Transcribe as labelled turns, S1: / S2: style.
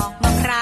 S1: อกมะพร้าว